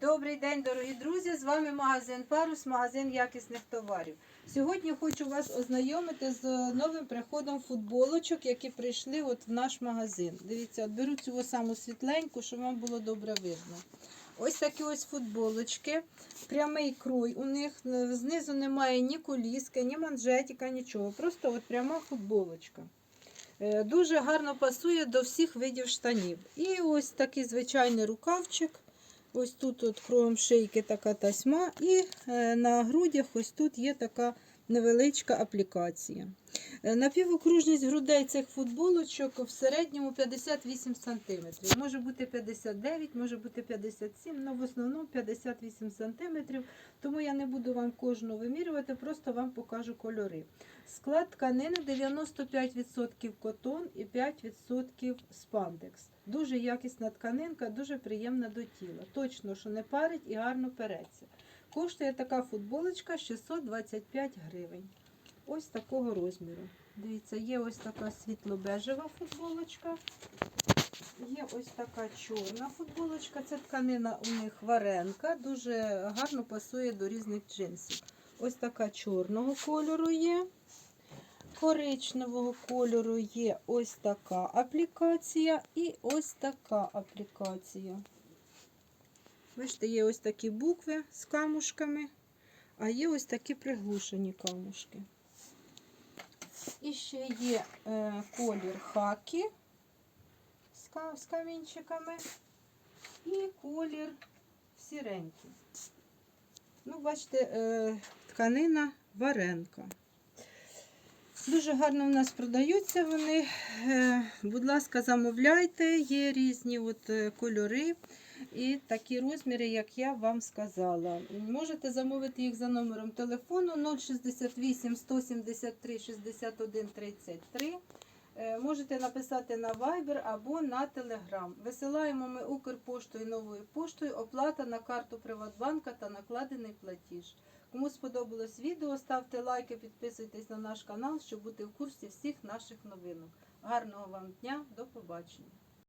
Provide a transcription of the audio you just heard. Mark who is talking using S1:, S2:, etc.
S1: Добрий день, дорогі друзі! З вами магазин Парус, магазин якісних товарів. Сьогодні хочу вас ознайомити з новим приходом футболочок, які прийшли от в наш магазин. Дивіться, от беру цю саму світленьку, щоб вам було добре видно. Ось такі ось футболочки, прямий крой. У них знизу немає ні коліски, ні манжетика, нічого. Просто от пряма футболочка. Е, Дуже гарно пасує до всіх видів штанів. І ось такий звичайний рукавчик. Ось тут от кругом шийки така тасьма, і е, на грудях ось тут є така невеличка аплікація. Е, Напівокружність грудей цих футболочок в середньому 58 см. Може бути 59, може бути 57, але в основному 58 см. Тому я не буду вам кожну вимірювати, просто вам покажу кольори. Склад тканини 95% котон і 5% спандекс. Дуже якісна тканинка, дуже приємна до тіла. Точно, що не парить і гарно переться. Коштує така футболочка 625 гривень. Ось такого розміру. Дивіться, є ось така світло-бежева футболочка. Є ось така чорна футболочка. Це тканина у них варенка, дуже гарно пасує до різних джинсів. Ось така чорного кольору є. Коричневого кольору є ось така аплікація і ось така аплікація. Бачите, є ось такі букви з камушками, а є ось такі приглушені камушки. І ще є е, колір хакі з, з камінчиками і колір сіренький. Ну, бачите, е, тканина варенка. Дуже гарно в нас продаються вони. Е, Будь ласка, замовляйте, є різні от е, кольори і такі розміри, як я вам сказала. Можете замовити їх за номером телефону 068 173 61 33. Е, Можете написати на Viber або на Telegram. Висилаємо ми Укрпоштою новою поштою. Оплата на карту Приватбанка та накладений платіж. Кому сподобалось відео, ставте лайки, підписуйтесь на наш канал, щоб бути в курсі всіх наших новинок. Гарного вам дня, до побачення!